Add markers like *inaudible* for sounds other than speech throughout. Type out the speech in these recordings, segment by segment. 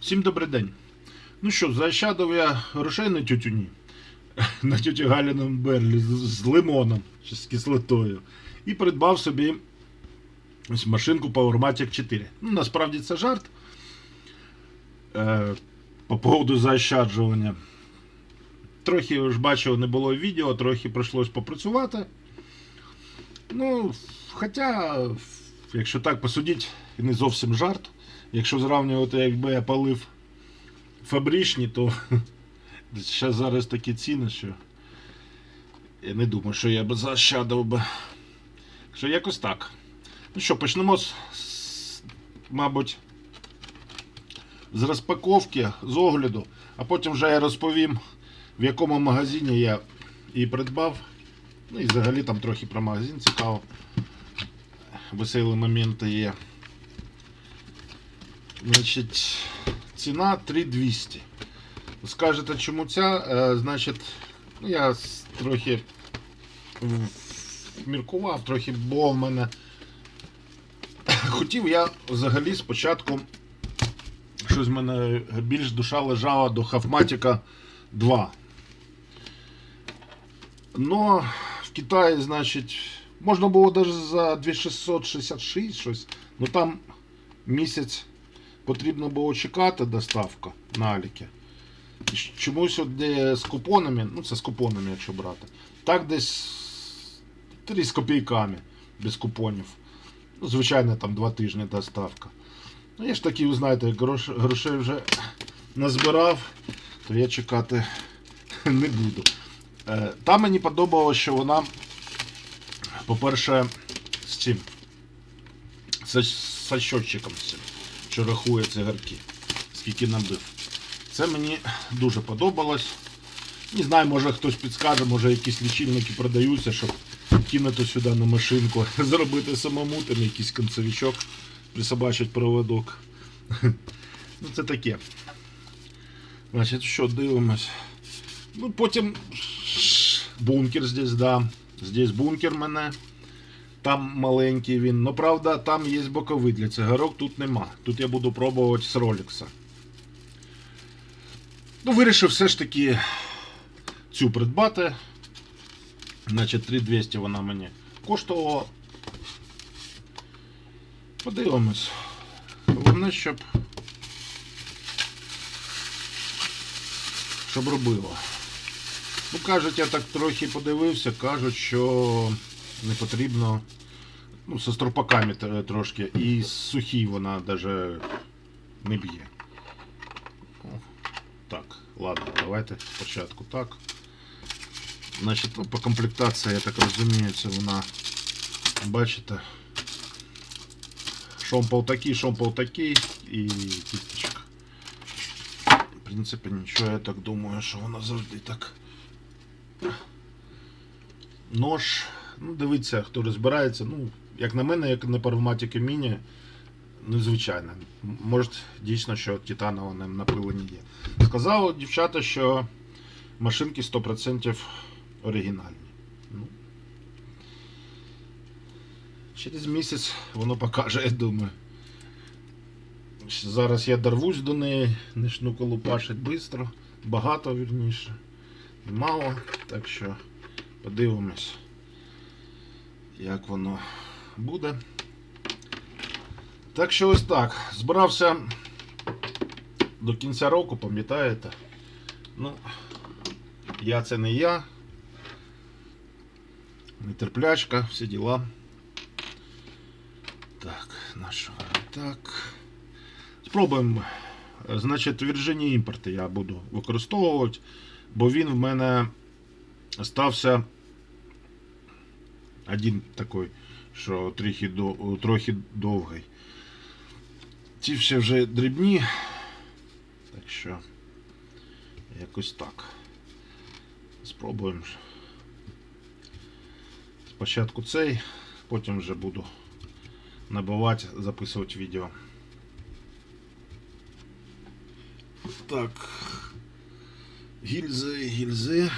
Всім добрий день. Ну що, заощадив я грошей на тютюні. *laughs* На тюті Галіному Берлі з, лимоном чи з кислотою. І придбав собі ось машинку PowerMatic 4. Ну, насправді це жарт. Е, по поводу заощаджування. Трохи ж бачив, не було відео, трохи прийшлось попрацювати. Ну, хоча, якщо так посудіть, і не зовсім жарт. Якщо зрівнювати, якби я палив фабричні, то *laughs* ще зараз такі ціни, що я не думаю, що я б заощадив би. Що якось так. Ну що, почнемо з, мабуть, з розпаковки, з огляду, а потім вже я розповім, в якому магазині я її придбав. Ну і взагалі там трохи про магазин цікаво. Веселі моменти є. Значить, ціна 3200. Скажете, чому ця? Е, значить, ну я трохи міркував, трохи було в мене. *coughs* Хотів я взагалі спочатку щось в мене більш душа лежала до Хафматіка 2. Но в Китаї, значить, можна було навіть за 2666 щось, ну там місяць потрібно було чекати доставка на Аліки. Чомусь от з купонами, ну це з купонами, якщо брати, так десь 3 з копійками без купонів. Ну, звичайно, там 2 тижні доставка. Ну, я ж таки, ви знаєте, як грош, грошей вже назбирав, то я чекати *laughs* не буду. Е, Там мені подобалося, що вона, по-перше, з цим. З, з щотчиком з цим, що рахує цигарки, скільки набив. Це мені дуже подобалось. Не знаю, може хтось підскаже, може якісь лічильники продаються, щоб кинути сюди на машинку, *laughs* зробити самому там якийсь концевичок, присобачить проводок. Ну це таке. Значить, що дивимось. Ну, потім бункер здесь, да. Здесь бункер мене. Там маленький він. Ну, правда, там є боковий для цигарок, тут нема. Тут я буду пробувати з Rolex. Ну, вирішив все ж таки цю придбати. Значить, 3200 вона мені коштувала. Подивимось. Головне, щоб. Щоб робило. Ну, кажуть, я так трохи подивився, кажуть, що не потрібно. Ну, зі стропаками тр- трошки. І сухій вона навіть не б'є. О, Так, ладно, давайте спочатку так. Значить, ну, по комплектації, я так розумію, це вона, бачите, шомпол такий, шомпол такий і кісточка. В принципі, нічого, я так думаю, що вона завжди так. Нож, Ну дивіться, хто розбирається, ну, як на мене, як на парвматіки міні, незвичайно. М- Може, дійсно, що титанове на- напилення є. Сказали дівчата, що машинки 100% оригінальні. Ну, через місяць воно покаже, я думаю. Зараз я дорвусь до неї, почну колупашить швидко, багато вірніше. Мало, так що подивимось, як воно буде. Так що ось так. Збирався до кінця року, пам'ятаєте? Ну, я це не я. Нетерплячка, всі діла. Так, нашого так. Спробуємо. Значить, Virginia імпорти я буду використовувати, бо він в мене стався один такий, що трохи, до, трохи довгий. Ці все вже дрібні. Так що якось так. Спробуємо. Спочатку цей, потім вже буду набивати, записувати відео. Так. Гільзи, гільзи.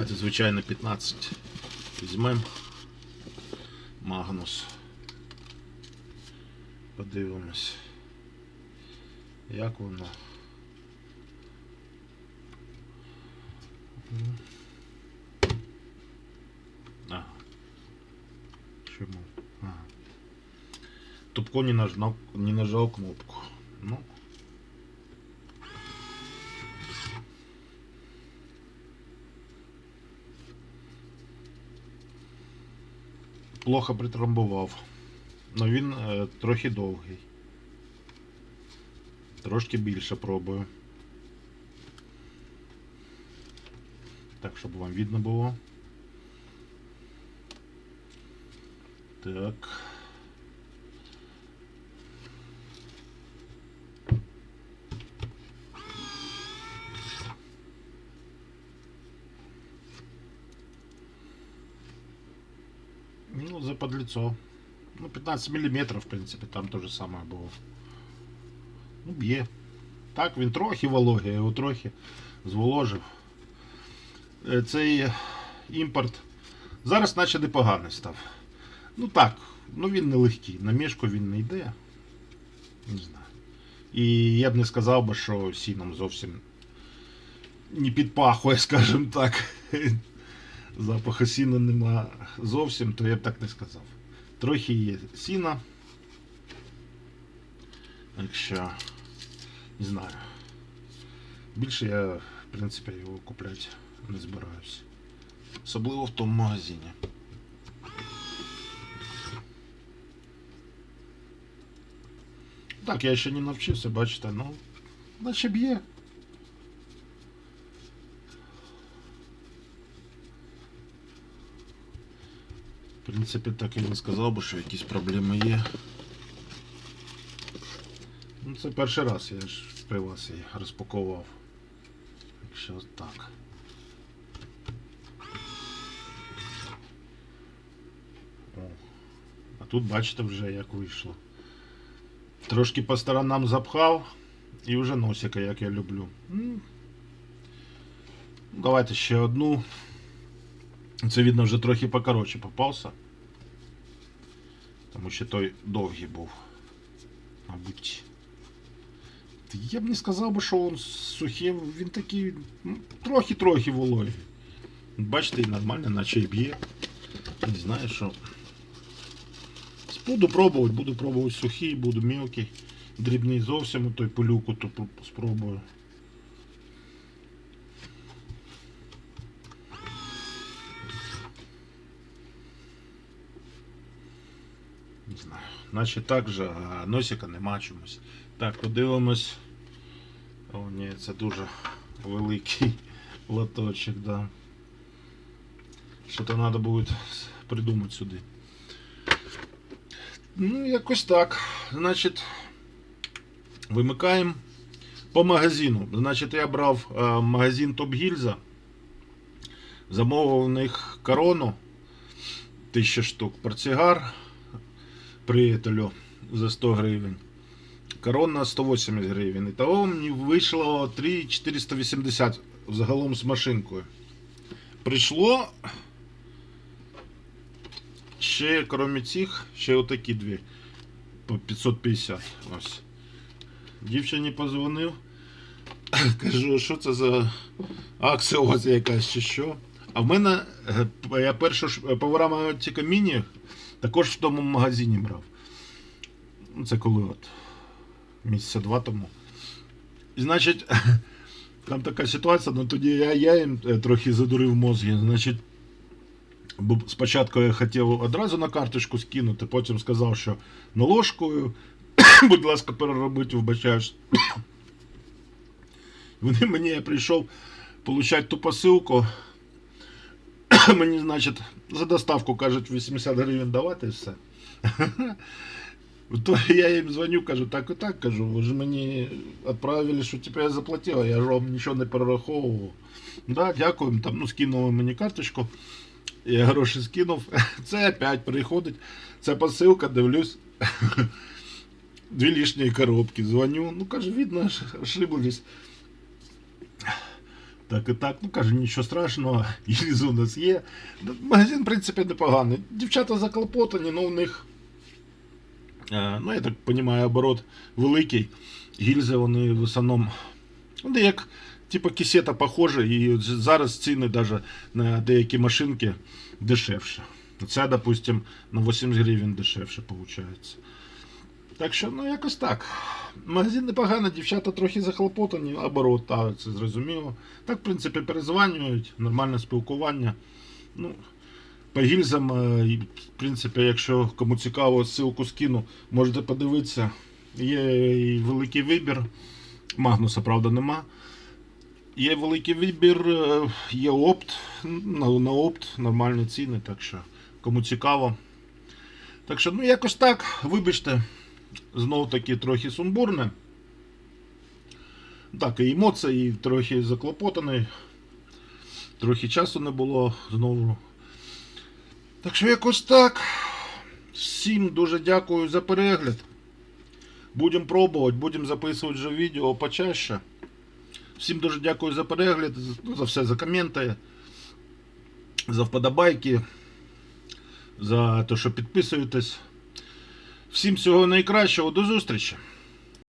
Давайте, звичайно, 15 візьмемо. Магнус. Подивимось. Як воно. Ага. Чому? Ага. Тупко не нажал, не нажал кнопку. Ну. Плохо притрамбував. Но він е, трохи довгий. Трошки більше пробую. Так, щоб вам видно було. Так. Подлицо. Ну, 15 миллиметров, в принципі, там то же саме було. Ну, б'є. Так, він трохи вологий, його трохи зволожив. Е, Цей імпорт зараз наче непоганий став. Ну так, ну він не легкий. На мішку він не йде. Не знаю. І я б не сказав би, що сіном зовсім не підпахує, скажімо так. *laughs* Запаху сіна нема зовсім, то я б так не сказав. Трохи є сіна. Якщо не знаю. Більше я, в принципі, його купляти не збираюсь. Особливо в тому магазині. Так, я ще не навчився, бачите, ну, наче б'є. Принципі, так і не сказав би, що якісь проблеми є. Ну, це перший раз я ж при вас її розпаковував. Якщо так. О. А тут бачите вже як вийшло. Трошки по сторонам запхав і вже носика, як я люблю. Давайте ще одну. Це видно вже трохи покороче попався. Тому що той довгий був. Мабуть. Я б не сказав би, що він сухий, він такий ну, трохи-трохи вологий. Бачите, і нормально, наче й б'є. Не знаю, що. Буду пробувати, буду пробувати сухий, буду мелкий, дрібний зовсім, той пилюку то спробую. Не знаю. Наче так же, а носика нема чомусь. Так, подивимось. О, ні, це дуже великий *laughs* лоточок, да. Що-то треба буде придумати сюди. Ну, якось так. Значить, вимикаємо по магазину. Значить, я брав магазин Топ Гільза. Замовив у них корону 1000 штук. Портсигар приятелю за 100 гривень. Корона 180 гривень. І того мені вийшло 3,480 загалом з машинкою. Прийшло ще, крім цих, ще отакі дві. По 550. Ось. Дівчині позвонив. *coughs* Кажу, що це за акція якась чи що. А в мене е, я першу ж повара Міні також в тому магазині брав. Ну, Це коли от місяця два тому. І значить, *laughs* там така ситуація, ну тоді я, я їм е, трохи задурив мозги. Значить, бо спочатку я хотів одразу на карточку скинути, потім сказав, що наложкою, *coughs* будь ласка, переробити, вбачаєш. *coughs* Вони мені я прийшов получати ту посилку. *laughs* Мені, значить, за доставку кажуть 80 гривень давати і все. *laughs* То я їм дзвоню, кажу, так і так кажу, ви ж мені відправили, що типу, я заплатив, я ж вам нічого не перераховував. Да, дякую, там, ну, скинули мені карточку. Я гроші скинув. *laughs* Це опять приходить. Це посилка, дивлюсь. Дві лишні коробки. Дзвоню. Ну, каже, видно, ошиблись. Так і так, ну каже, нічого страшного, *laughs* їжі у нас є. Магазин, в принципі, непоганий. Дівчата заклопотані, ну у них Е, Ну, я так розумію, оборот великий. Гільзи вони в основному. Де як типу кисета похоже, і зараз ціни даже на деякі машинки дешевше. Це, допустим, на 80 гривень дешевше виходить. Так що, ну якось так. Магазин непоганий, дівчата трохи захлопотані, оборот, та, це зрозуміло. Так, в принципі, перезванюють, нормальне спілкування. Ну, по гільзам, е, в принципі, якщо кому цікаво, ссылку скину, можете подивитися. Є і великий вибір. Магнуса, правда, нема. Є великий вибір, е, є опт. На опт нормальні ціни, так що кому цікаво. Так що, ну якось так, вибачте, знов таки трохи сумбурне. Так, і емоції, і трохи заклопотаний. Трохи часу не було знову. Так що якось так. Всім дуже дякую за перегляд. Будемо пробувати, будемо записувати вже відео почаще. Всім дуже дякую за перегляд, за все, за коменти, за вподобайки, за те, що підписуєтесь. Всім всього найкращого, до зустрічі!